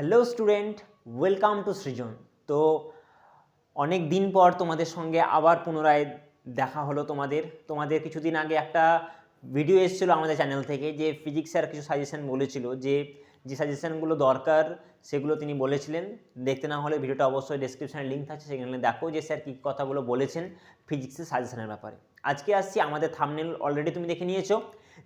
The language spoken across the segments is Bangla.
Hello student, welcome to Srijan. তো অনেক দিন পর তোমাদের সঙ্গে আবার পুনরায় দেখা হলো তোমাদের। তোমাদের কিছুদিন আগে একটা ভিডিও এসেছিল আমাদের চ্যানেল থেকে, যে ফিজিক্সের কিছু সাজেশন বলেছিল, যে যে সাজেশনগুলো দরকার সেগুলো তিনি বলেছিলেন। দেখতে না হলে ভিডিওটা অবশ্যই ডেসক্রিপশনে লিঙ্ক থাকছে, সেখানে দেখো যে স্যার কী কথাগুলো বলেছেন ফিজিক্সের সাজেশনের ব্যাপারে। আজকে আসছি আমাদের থামনেল অলরেডি তুমি দেখে নিয়েছো,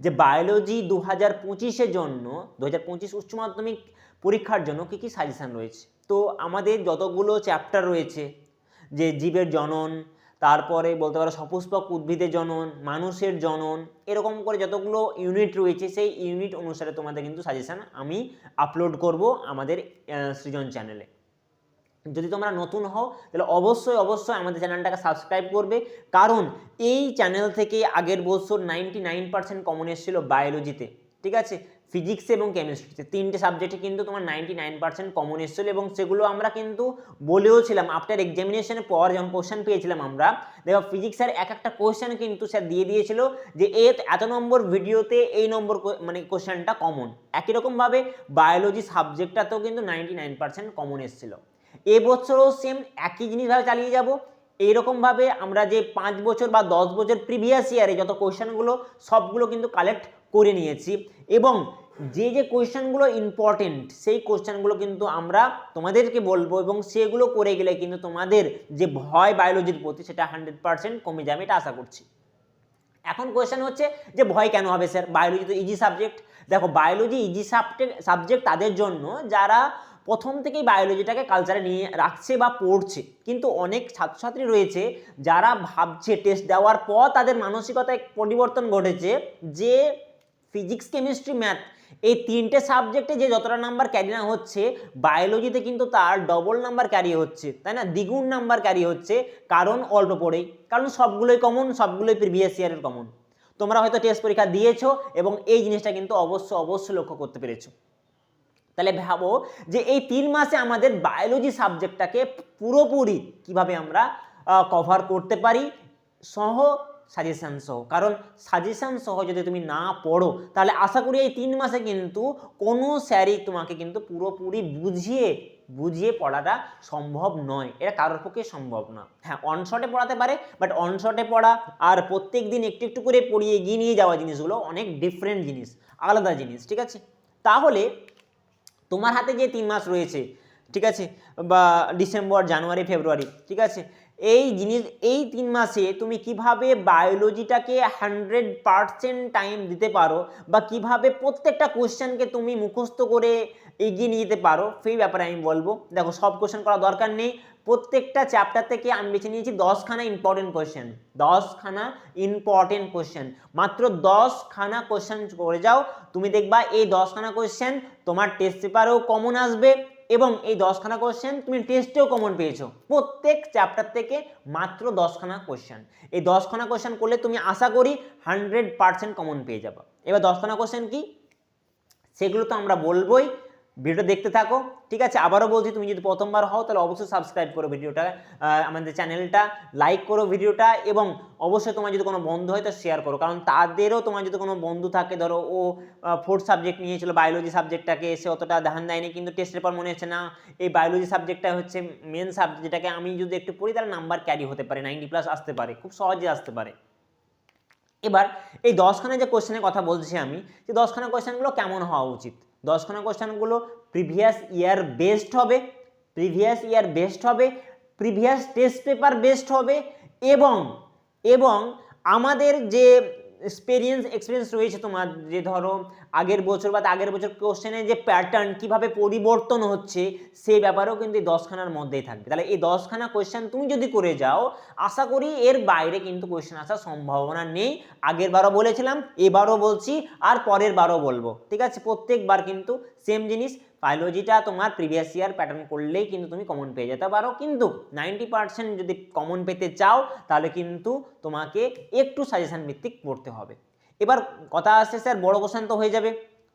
যে বায়োলজি দু হাজার পঁচিশের জন্য দু হাজার পঁচিশ উচ্চ মাধ্যমিক পরীক্ষার জন্য কী কী সাজেশান রয়েছে? তো আমাদের যতগুলো চ্যাপ্টার রয়েছে, যে জীবের জনন, তারপরে বলতে পারো সপুষ্পক উদ্ভিদের জনন, মানুষের জনন, এরকম করে যতগুলো ইউনিট রয়েছে, সেই ইউনিট অনুসারে তোমাদের কিন্তু সাজেশান আমি আপলোড করব আমাদের সৃজন চ্যানেলে যদি তোমরা নতুন হও, তাহলে অবশ্যই অবশ্যই আমাদের চ্যানেলটাকে সাবস্ক্রাইব করবে। কারণ এই চ্যানেল থেকে আগের বছর নাইনটি নাইন পার্সেন্ট কমন এসেছিল বায়োলজিতে ঠিক আছে? ফিজিক্স এবং কেমিস্ট্রিতে তিনটে সাবজেক্টে কিন্তু তোমার নাইনটি নাইন পার্সেন্ট কমন এসেছিল এবং সেগুলো আমরা কিন্তু বলেও ছিলাম। আফটার এক্সামিনেশনের পর যখন কোশ্চেন পেয়েছিলাম আমরা, দেখো ফিজিক্সের এক একটা কোশ্চেন কিন্তু স্যার দিয়ে দিয়েছিল যে এ এত নম্বর ভিডিওতে এই নম্বর মানে কোশ্চেনটা কমন একই রকমভাবে বায়োলজি সাবজেক্টটাতেও কিন্তু নাইনটি নাইন পার্সেন্ট কমন এসেছিল। এবছরও সেম একই জিনিসভাবে চালিয়ে যাব। এইরকমভাবে আমরা যে পাঁচ বছর বা দশ বছর প্রিভিয়াস ইয়ারে যত কোয়েশ্চেনগুলো সবগুলো কিন্তু কালেক্ট করে নিয়েছি। এবং যে যে কোয়েশ্চেনগুলো ইম্পর্টেন্ট সেই কোয়েশ্চেনগুলো কিন্তু আমরা তোমাদেরকে বলব এবং সেগুলো করে গেলে কিন্তু তোমাদের যে ভয় বায়োলজির প্রতি সেটা হান্ড্রেড পার্সেন্ট কমে যাবে এটা আশা করছি। এখন কোয়েশ্চেন হচ্ছে যে ভয় কেন হবে স্যার বায়োলজি তো ইজি সাবজেক্ট দেখো বায়োলজি ইজি সাবজেক্ট সাবজেক্ট তাদের জন্য যারা প্রথম থেকেই বায়োলজিটাকে কালচারে নিয়ে রাখছে বা পড়ছে। কিন্তু অনেক ছাত্রছাত্রী রয়েছে যারা ভাবছে টেস্ট দেওয়ার পর তাদের মানসিকতায় পরিবর্তন ঘটেছে যে ফিজিক্স কেমিস্ট্রি ম্যাথ এই তিনটে সাবজেক্টে যে যতটা নাম্বার ক্যারি না হচ্ছে বায়োলজিতে কিন্তু তার ডবল নাম্বার ক্যারি হচ্ছে। তাই না? দ্বিগুণ নাম্বার ক্যারি হচ্ছে, কারণ অল্প পড়েই। কারণ সবগুলোই কমন সবগুলোই প্রিভিয়াস ইয়ারের কমন তোমরা হয়তো টেস্ট পরীক্ষা দিয়েছ এবং এই জিনিসটা কিন্তু অবশ্য অবশ্য লক্ষ্য করতে পেরেছ। তাহলে ভাবো যে এই তিন মাসে আমাদের বায়োলজি সাবজেক্টটাকে পুরোপুরি কীভাবে আমরা কভার করতে পারি, সহ সাজেশান সহ। কারণ সাজেশান সহ যদি তুমি না পড়ো, তাহলে আশা করি এই তিন মাসে কিন্তু কোনো স্যারই তোমাকে কিন্তু পুরোপুরি বুঝিয়ে বুঝিয়ে পড়াটা সম্ভব নয়। এটা কারোর পক্ষে সম্ভব না। হ্যাঁ অনশটে পড়াতে পারে বাট অনশটে পড়া আর প্রত্যেক দিন একটু একটু করে পড়িয়ে এগিয়ে নিয়ে যাওয়া জিনিসগুলো অনেক ডিফারেন্ট জিনিস, আলাদা জিনিস, ঠিক আছে? তাহলে তোমার হাতে যে তিন মাস রয়েছে ঠিক আছে? বা ডিসেম্বর জানুয়ারি ফেব্রুয়ারি ঠিক আছে? এই জিনিস, এই তিন মাসে তুমি কীভাবে বায়োলজিটাকে হান্ড্রেড পারসেন্ট টাইম দিতে পারো বা কীভাবে প্রত্যেকটা কোশ্চেনকে তুমি মুখস্থ করে এগিয়ে নিয়ে যেতে পারো, সেই ব্যাপারে আমি বলব। দেখো, সব কোশ্চেন করা দরকার নেই। প্রত্যেকটা চ্যাপ্টার থেকে আমি বেছে নিয়েছি দশখানা ইম্পর্টেন্ট কোশ্চেন দশখানা ইম্পর্টেন্ট কোশ্চেন মাত্র দশখানা কোশ্চেন করে যাও। তুমি দেখবা এই দশখানা কোশ্চেন তোমার টেস্ট পেপারেও কমন আসবে। এবং এই দশখানা কোশ্চেন তুমি টেস্টেও কমন পেয়েছ। প্রত্যেক চ্যাপ্টার থেকে মাত্র দশখানা কোশ্চেন এই দশখানা কোশ্চেন করলে তুমি আশা করি হান্ড্রেড পার্সেন্ট কমন পেয়ে যাবে। এবার দশখানা কোশ্চেন কি? সেগুলো তো আমরা বলবোই। ভিডিও দেখতে থাকো, ঠিক আছে? আবারও বলছি, তুমি যদি প্রথমবার হও, তাহলে অবশ্যই সাবস্ক্রাইব করো ভিডিওটা আমাদের চ্যানেলটা লাইক করো ভিডিওটা, এবং অবশ্যই তোমার যদি কোনো বন্ধু হয়, তো শেয়ার করো। কারণ তাদেরও তোমার যদি কোনো বন্ধু থাকে, ধরো ও ফোর্থ সাবজেক্ট নিয়েছিল বায়োলজি সাবজেক্টটাকে সে অতটা ধ্যান দেয়নি, কিন্তু টেস্টের পর মনে হচ্ছে, না, এই বায়োলজি সাবজেক্টটা হচ্ছে মেন সাবজেক্ট যেটাকে আমি যদি একটু পড়ি, তাহলে নাম্বার ক্যারি হতে পারে নাইনটি প্লাস আসতে পারে, খুব সহজে আসতে পারে। এবার, এই দশখানা যে কোশ্চেনের কথা বলছি আমি যে দশখানা কোশ্চেনগুলো কেমন হওয়া উচিত? দশখানা কোশ্চেনগুলো প্রিভিয়াস ইয়ার বেস্ট হবে প্রিভিয়াস ইয়ার বেস্ট হবে প্রিভিয়াস টেস্ট পেপার বেস্ট হবে এবং এবং আমাদের যে এক্সপিরিয়েন্স এক্সপিরিয়েন্স রয়েছে তোমার, যে ধরো আগের বছর বা আগের বছর কোশ্চেনের যে প্যাটার্ন কীভাবে পরিবর্তন হচ্ছে সেই ব্যাপারেও কিন্তু এই দশখানার মধ্যেই থাকবে। তাহলে এই দশখানা কোয়েশ্চেন তুমি যদি করে যাও, আশা করি এর বাইরে কিন্তু কোয়েশ্চেন আসার সম্ভাবনা নেই। আগের বারও বলেছিলাম, এবারও বলছি, আর পরের বারও বলব। ঠিক আছে? প্রত্যেকবার কিন্তু সেম জিনিস। বায়োলজিটা তোমার প্রিভিয়াস ইয়ার প্যাটার্ন করলেই কিন্তু তুমি কমন পেয়ে যেতে পারো। কিন্তু নাইনটি পার্সেন্ট যদি কমন পেতে চাও, তাহলে কিন্তু তোমাকে একটু সাজেশন ভিত্তিক পড়তে হবে। এবার কথা আসছে স্যার বড় কোশ্চেন তো হয়ে যাবে।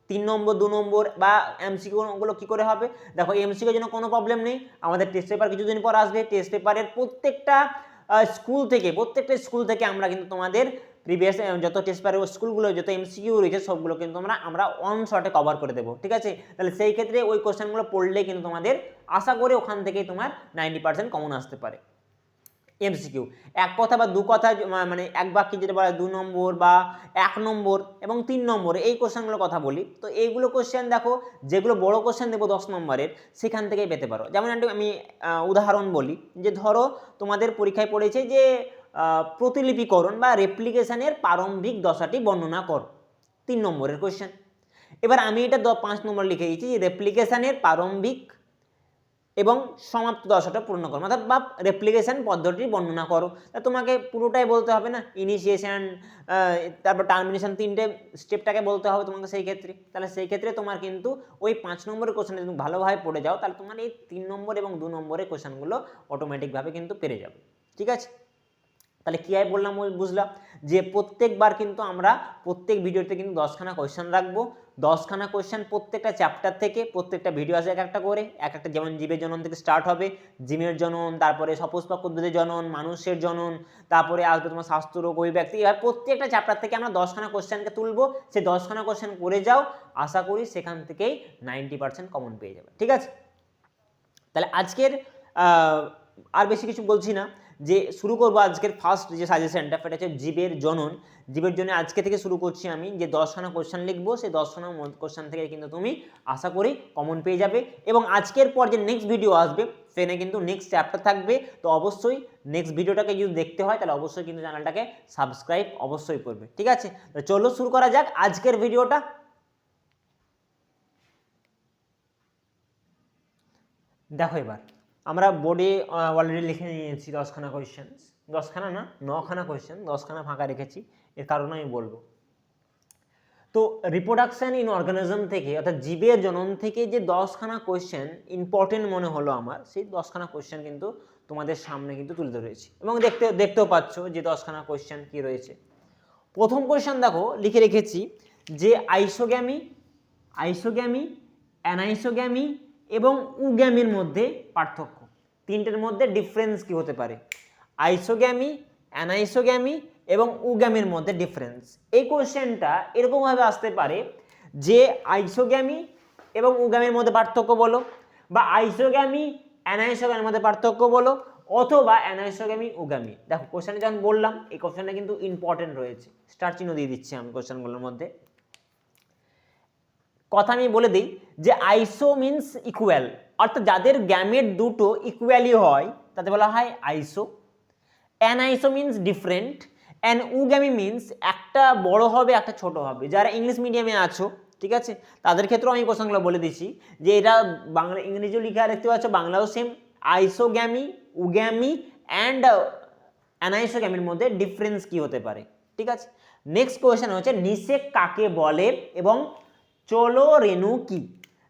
তিন নম্বর, দু নম্বর বা এমসিকিউগুলো কী করে হবে? দেখো এমসিকিউর জন্য কোনো প্রবলেম নেই। আমাদের টেস্ট পেপার কিছুদিন পর আসবে। টেস্ট পেপারের প্রত্যেকটা স্কুল থেকে, প্রত্যেকটা স্কুল থেকে আমরা কিন্তু তোমাদের প্রিভিয়াস যত টেস্ট পেপার স্কুলগুলো যত এমসিকিউ রয়েছে, সবগুলো কিন্তু আমরা আমরা অন শর্টে কভার করে দেবো, ঠিক আছে? তাহলে সেই ক্ষেত্রে ওই কোশ্চেনগুলো পড়লে কিন্তু তোমাদের আশা করে ওখান থেকেই তোমার নাইনটি পার্সেন্ট কমন আসতে পারে। এমসিকিউ এক কথা বা দু কথা মানে এক বাক্যে যেটা বলা দু নম্বর বা এক নম্বর এবং তিন নম্বর, এই কোশ্চেনগুলোর কথা বলি। তো এইগুলো কোশ্চেন দেখো, যেগুলো বড় কোশ্চেন দেবো দশ নম্বরের, সেখান থেকেই পেতে পারো। যেমন আমি উদাহরণ বলি, যে ধরো তোমাদের পরীক্ষায় পড়েছে যে প্রতিলিপিকরণ বা রেপ্লিকেশনের প্রারম্ভিক দশাটি বর্ণনা কর। তিন নম্বরের কোয়েশ্চেন এবার আমি এটা পাঁচ নম্বর লিখে দিয়েছি রেপ্লিকেশনের প্রারম্ভিক এবং সমাপ্ত দশাটা পূর্ণ করো। অর্থাৎ বা রেপ্লিকেশান পদ্ধতি বর্ণনা করো। তা তোমাকে পুরোটাই বলতে হবে না? ইনিশিয়েশান তারপর টার্মিনেশন তিনটে স্টেপটাকে বলতে হবে তোমাকে সেই ক্ষেত্রে। তাহলে সেই ক্ষেত্রে তোমার কিন্তু ওই পাঁচ নম্বরের কোশ্চেনে তুমি ভালোভাবে পড়ে যাও, তাহলে তোমার এই তিন নম্বর এবং দু নম্বরের কোশ্চেনগুলো অটোমেটিকভাবে কিন্তু পেরে যাবে। ঠিক আছে? তাহলে কী হয় বললাম বুঝলাম যে প্রত্যেকবার কিন্তু আমরা প্রত্যেক ভিডিওতে কিন্তু দশখানা কোয়েশ্চেন রাখব। দশখানা কোয়েশ্চেন প্রত্যেকটা চ্যাপ্টার থেকে প্রত্যেকটা ভিডিও আছে এক একটা করে। এক একটা যেমন জীবের জনন থেকে স্টার্ট হবে, জিমের জনন, তারপরে সপুষ্পক উদ্ভিদের জনন, মানুষের জনন, তারপরে আসবে তোমার স্বাস্থ্য রোগ ওই ব্যক্তি এবার প্রত্যেকটা চ্যাপ্টার থেকে আমরা দশখানা কোয়েশ্চেনকে তুলবো। সেই দশখানা কোয়েশ্চেন করে যাও। আশা করি সেখান থেকেই নাইনটি পার্সেন্ট কমন পেয়ে যাবে। ঠিক আছে? তাহলে আজকের আর বেশি কিছু বলছি না। যে শুরু করব আজকের ফার্স্ট যে সাজেশনটা সেটা হচ্ছে জীবের জনন। জীবের জন্য আজকে থেকে শুরু করছি আমি, যে দশখানা কোশ্চেন লিখব, সেই দশখানা কোশ্চেন থেকে কিন্তু তুমি আশা করি কমন পেয়ে যাবে। এবং আজকের পর যে নেক্সট ভিডিও আসবে, সেখানে কিন্তু নেক্সট চ্যাপ্টার থাকবে। তো অবশ্যই নেক্সট ভিডিওটাকে যদি দেখতে হয়, তাহলে অবশ্যই কিন্তু চ্যানেলটাকে সাবস্ক্রাইব অবশ্যই করবে। ঠিক আছে? তো চলো শুরু করা যাক আজকের ভিডিওটা দেখো এবার। আমরা বোর্ডে অলরেডি লিখে নিয়েছি দশখানা কোয়েশ্চেন দশখানা না, নখানা কোয়েশ্চেন দশখানা ফাঁকা রেখেছি, এর কারণে আমি বলব। তো রিপ্রোডাকশন ইন অর্গানিজম থেকে, অর্থাৎ জীবের জনন থেকে যে দশখানা কোয়েশ্চেন ইম্পর্টেন্ট মনে হলো আমার, সেই দশখানা কোয়েশ্চেন কিন্তু তোমাদের সামনে কিন্তু তুলে ধরেছি এবং দেখতে, দেখতেও পাচ্ছ যে দশখানা কোয়েশ্চেন কি রয়েছে। প্রথম কোয়েশ্চেন দেখো, লিখে রেখেছি যে আইসোগ্যামি আইসোগ্যামি, অ্যানাইসোগ্যামি এবং উগ্যামির মধ্যে পার্থক্য। তিনটের মধ্যে ডিফারেন্স কি হতে পারে? আইসোগ্যামি, অ্যানাইসোগ্যামি এবং উগ্যামির মধ্যে ডিফারেন্স এই কোশ্চেনটা এরকমভাবে আসতে পারে যে আইসোগ্যামি এবং উগ্যামির মধ্যে পার্থক্য বলো বা আইসোগ্যামি, অ্যানাইসোগ্যামির মধ্যে পার্থক্য বলো অথবা অ্যানাইসোগ্যামি, উগামি। দেখো কোশ্চেনে যখন বললাম, এই কোশ্চেনটা কিন্তু ইম্পর্টেন্ট রয়েছে। স্টার চিহ্ন দিয়ে দিচ্ছি আমি কোশ্চেনগুলোর মধ্যে। কথা আমি বলে দিই যে আইসো মিন্স ইকুয়াল অর্থাৎ যাদের গ্যামেট দুটো ইকুয়ালি হয় তাতে বলা হয় iso aniso means different and oogamy means একটা বড় হবে, একটা ছোট হবে। যারা ইংলিশ মিডিয়ামে আছো, ঠিক আছে? তাদের ক্ষেত্রেও আমি কোশ্চেনগুলো বলে দিচ্ছি যে এটা বাংলা, ইংরেজিও লিখা দেখতে পাচ্ছ, বাংলাও সেম আইসোগ্যামি উগ্যামি অ্যান্ড অ্যানাইসোগ্যামির মধ্যে ডিফারেন্স কি হতে পারে, ঠিক আছে? নেক্সট কোয়েশ্চেন হচ্ছে, নিষেক কাকে বলে এবং চলো রেণু কি?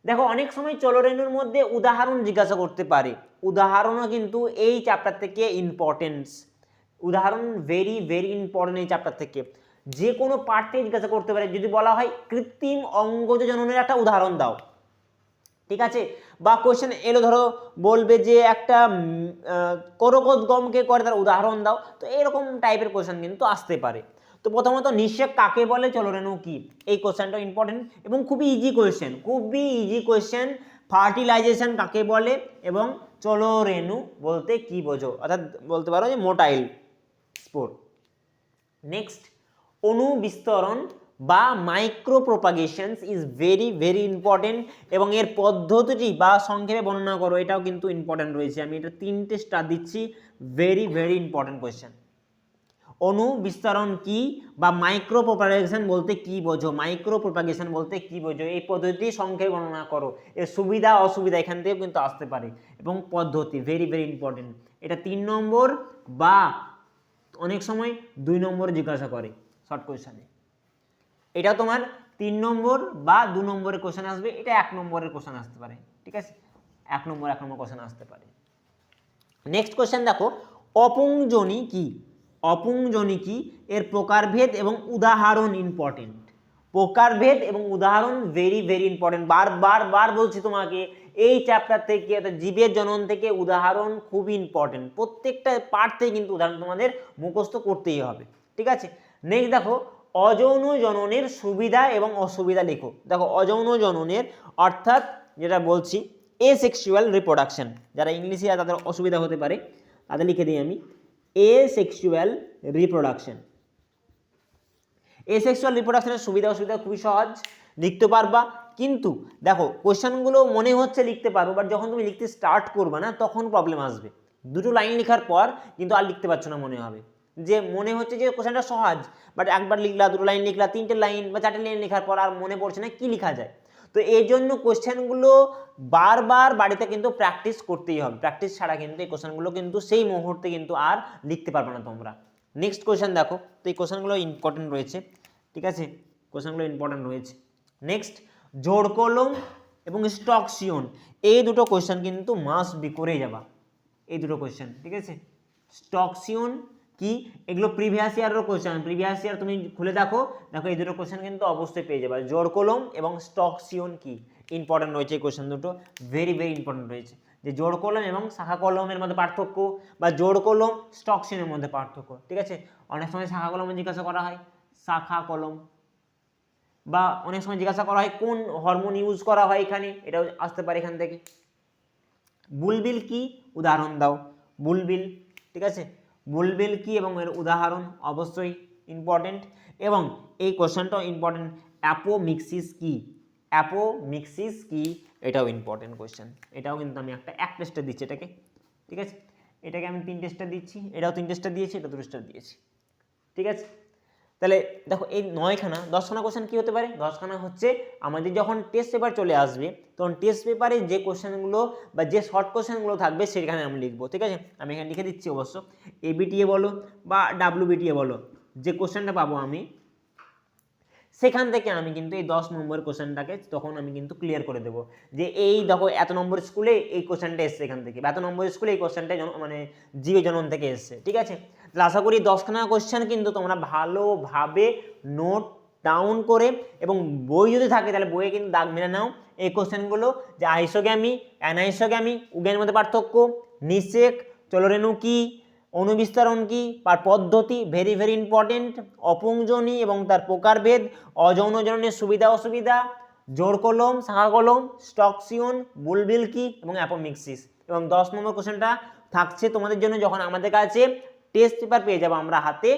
দেখো, অনেক সময় চলো রেণুর মধ্যে উদাহরণ জিজ্ঞাসা করতে পারে। উদাহরণও কিন্তু এই চ্যাপ্টার থেকে ইম্পর্টেন্স উদাহরণ ভেরি ভেরি ইম্পর্টেন্ট এই চ্যাপ্টার থেকে। যে কোনো পার্ট জিজ্ঞাসা করতে পারে। যদি বলা হয় কৃত্রিম অঙ্গজ জননের একটা উদাহরণ দাও। ঠিক আছে? বা কোয়েশ্চেন এলো, ধরো, বলবে যে একটা করকদ গমকে করে তার উদাহরণ দাও। তো এরকম টাইপের কোয়েশ্চেন কিন্তু আসতে পারে। তো প্রথমত নিঃশেক কাকে বলে? চলো রেণু কি? এই কোয়েশ্চেনটা ইম্পর্টেন্ট এবং খুবই ইজি কোয়েশ্চেন খুবই ইজি কোয়েশ্চেন ফার্টিলাইজেশন কাকে বলে? এবং চলো রেণু বলতে কি বোঝো? অর্থাৎ বলতে পারো যে মোটাইল স্পোর নেক্সট অণু বিস্তরণ বা micro propagations is very very important এবং এর পদ্ধতিটি বা সংক্ষেপে বর্ণনা করো, এটাও কিন্তু ইম্পর্টেন্ট রয়েছে। আমি এটা তিনটে স্টার দিচ্ছি ভেরি ভেরি ইম্পর্টেন্ট কোয়েশ্চেন অণু বিস্তরণ কি বা মাইক্রো প্রোপাগেশন বলতে কি বোঝো? মাইক্রো প্রোপাগেশন বলতে কি বোঝো? এই পদ্ধতি সংক্ষেপে বর্ণনা করো। এর সুবিধা, অসুবিধা এখান থেকেও কিন্তু আসতে পারে। এবং পদ্ধতি ভেরি ভেরি ইম্পর্টেন্ট এটা তিন নম্বর বা অনেক সময় দুই নম্বর জিজ্ঞাসা করে শর্ট কোয়েশনে এটা তোমার তিন নম্বর বা দু নম্বরের কোশ্চেন আসবে। এটা এক নম্বরের কোশ্চেন আসতে পারে, ঠিক আছে? এক নম্বর এক নম্বর কোশ্চেন আসতে পারে। নেক্সট কোশ্চেন দেখো, অপুংজনি কি? অপুংজনি কি এর প্রকারভেদ এবং উদাহরণ ইম্পর্টেন্ট প্রকারভেদ এবং উদাহরণ ভেরি ভেরি ইম্পর্টেন্ট বার বার বলছি তোমাকে, এই চ্যাপ্টার থেকে, অর্থাৎ জীবের জনন থেকে উদাহরণ খুবই ইম্পর্টেন্ট প্রত্যেকটা পার্ট থেকে কিন্তু উদাহরণ তোমাদের মুখস্থ করতেই হবে। ঠিক আছে? নেক্সট দেখো, অযৌন জননের সুবিধা এবং অসুবিধা লেখো। দেখো, অযৌন জননের, অর্থাৎ যেটা বলছি এ সেক্সুয়াল রিপ্রোডাকশন যারা ইংলিশে তাদের অসুবিধা হতে পারে। তাদের লিখে দিই আমি। এ সেক্সুয়াল রিপ্রোডাকশন এসেক্সুয়াল রিপ্রোডাকশনের সুবিধা অসুবিধা খুবই সহজ, লিখতে পারবা। কিন্তু দেখো কোশ্চেনগুলো মনে হচ্ছে লিখতে পারব বাট যখন তুমি লিখতে স্টার্ট করবে না, তখন প্রবলেম আসবে। দুটো লাইন লেখার পর কিন্তু আর লিখতে পারছ না মনে হবে। যে মনে হচ্ছে যে কোশ্চেনটা সহজ বাট একবার লিখলা, দুটো লাইন লিখলা, তিনটে লাইন বা চারটে লাইন লেখার পর আর মনে পড়ছে না কি লেখা যায়। তো এই জন্য কোশ্চেনগুলো বারবার বাড়িতে কিন্তু প্র্যাকটিস করতেই হবে। প্র্যাকটিস ছাড়া কিন্তু এই কোশ্চেনগুলো কিন্তু সেই মুহূর্তে কিন্তু আর লিখতে পারবে না তোমরা। নেক্সট কোশ্চেন দেখো। তো এই কোশ্চেনগুলো ইম্পর্টেন্ট রয়েছে। ঠিক আছে? কোশ্চেনগুলো ইম্পর্টেন্ট রয়েছে। নেক্সট জোড় কলম এবং স্টকসিয়ন এই দুটো কোশ্চেন কিন্তু মাস্ট বি করে যাবা। এই দুটো কোশ্চেন ঠিক আছে? স্টকসিয়ন কি? এগুলো প্রিভিয়াস ইয়ারেরও কোশ্চেন প্রিভিয়াস ইয়ার তুমি খুলে দেখো দেখো এই দুটো কোশ্চেন কিন্তু অবশ্যই পেয়ে যাবে। জোর কলম এবং স্টকসিয়ন কি? ইম্পর্টেন্ট রয়েছে এই কোশ্চেন দুটো। ভেরি ভেরি ইম্পর্টেন্ট রয়েছে। যে জোড় কলম এবং শাখা কলমের মধ্যে পার্থক্য বা জোর কলম স্টকসিয়নের মধ্যে পার্থক্য, ঠিক আছে? অনেক সময় শাখা কলমে জিজ্ঞাসা করা হয়, শাখা কলম। বা অনেক সময় জিজ্ঞাসা করা হয়, কোন হরমোন ইউজ করা হয় এখানে? এটাও আসতে পারে এখান থেকে। বুলবিল কি? উদাহরণ দাও। বুলবিল, ঠিক আছে? বুলবিল কি এবং এর উদাহরণ অবশ্যই ইম্পর্টেন্ট এবং এই কোশ্চেনটাও ইম্পর্টেন্ট অ্যাপোমিক্সিস কি? অ্যাপোমিক্সিস কি? এটাও ইম্পর্টেন্ট কোশ্চেন এটাও কিন্তু আমি একটা, এক টেস্টে দিচ্ছি এটাকে। ঠিক আছে? এটাকে আমি তিন টেস্টে দিচ্ছি। এটাও তিন টেস্টে দিয়েছি, এটা দুটো টেস্টে দিয়েছি। ঠিক আছে? তাহলে দেখো এই নয়খানা, দশখানা কোশ্চেন কী হতে পারে? দশখানা হচ্ছে আমাদের যখন টেস্ট পেপার চলে আসবে, তখন টেস্ট পেপারে যে কোশ্চেনগুলো বা যে শর্ট কোশ্চেনগুলো থাকবে সেখানে আমি লিখব, ঠিক আছে? আমি এখানে লিখে দিচ্ছি অবশ্য। এবিটিএ বলো বা ডাব্লিউবিটিএ বলো, যে কোশ্চেনটা পাবো আমি সেখান থেকে আমি কিন্তু এই দশ নম্বর কোশ্চেনটাকে তখন আমি কিন্তু ক্লিয়ার করে দেবো। যে এই দেখো, এত নম্বর স্কুলে এই কোশ্চেনটা এসছে এখান থেকে এত নম্বর স্কুলে এই কোশ্চেনটা মানে জীবে জনন থেকে এসছে, ঠিক আছে? তাহলে আশা করি দশখানা কোশ্চেন কিন্তু তোমরা ভালোভাবে নোট ডাউন করে এবং বই যদি থাকে তাহলে বইয়ে কিন্তু দাগ মেনে নাও এই কোশ্চেনগুলো যে আইসোগ্যামি অ্যানাইসোগ্যামি উগের মধ্যে পার্থক্য নিষেক চলরেণু কি অনুবিস্তারণ কি? পার পদ্ধতি ভেরি ভেরি ইম্পর্টেন্ট অপুংজনী এবং তার প্রকারভেদ অযৌন জননের সুবিধা, অসুবিধা, জোর কলম, শাখা কলম, স্টকসিয়ন, বুলবিল কি এবং অ্যাপোমিক্সিস। এবং দশ নম্বর কোশ্চেনটা থাকছে তোমাদের জন্য যখন আমাদের কাছে টেস্ট পেপার পেয়ে যাব আমরা হাতে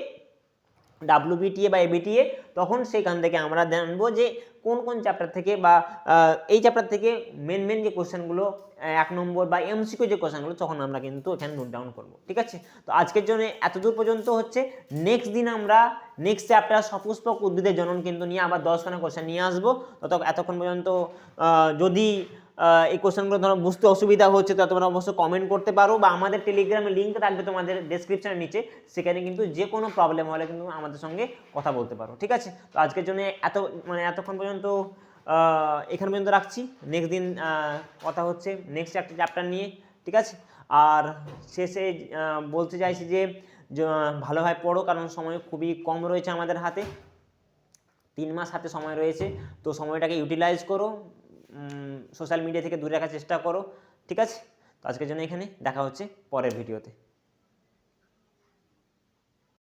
ডাব্লিউবিটিএ বা এবিটিএ তখন সেখান থেকে আমরা জানব যে কোন কোন চ্যাপ্টার থেকে বা এই চ্যাপ্টার থেকে মেন মেন যে কোশ্চেনগুলো এক নম্বর বা এমসিকিউ যে কোশ্চেনগুলো তখন আমরা কিন্তু এখানে নোট ডাউন করব, ঠিক আছে? তো আজকের জন্য এতদূর পর্যন্ত হচ্ছে। নেক্সট দিন আমরা নেক্সট চ্যাপ্টার সপুষ্পক উদ্ভিদের জনন কিন্তু নিয়ে আবার দশখানা কোশ্চেন নিয়ে আসব। তত এতক্ষণ পর্যন্ত যদি এই কোশ্চেনগুলো ধরো বুঝতে অসুবিধা হচ্ছে, তো তোমরা অবশ্যই কমেন্ট করতে পারো বা আমাদের টেলিগ্রামে লিঙ্ক থাকবে তোমাদের ডেসক্রিপশনের নিচে, সেখানে কিন্তু যে কোনো প্রবলেম হলে কিন্তু আমাদের সঙ্গে কথা বলতে পারো, ঠিক আছে? তো আজকের জন্য এত মানে এতক্ষণ পর্যন্ত এখান পর্যন্ত রাখছি। নেক্সট দিন কথা হচ্ছে নেক্সট একটা চ্যাপ্টার নিয়ে, ঠিক আছে? আর শেষে বলতে চাইছি যে ভালোভাবে পড়ো, কারণ সময় খুবই কম রয়েছে আমাদের হাতে। তিন মাস হাতে সময় রয়েছে, তো সময়টাকে ইউটিলাইজ করো। সোশ্যাল মিডিয়া থেকে দূরে রাখার চেষ্টা করো, ঠিক আছে? তো আজকের জন্য এখানে, দেখা হচ্ছে পরের ভিডিওতে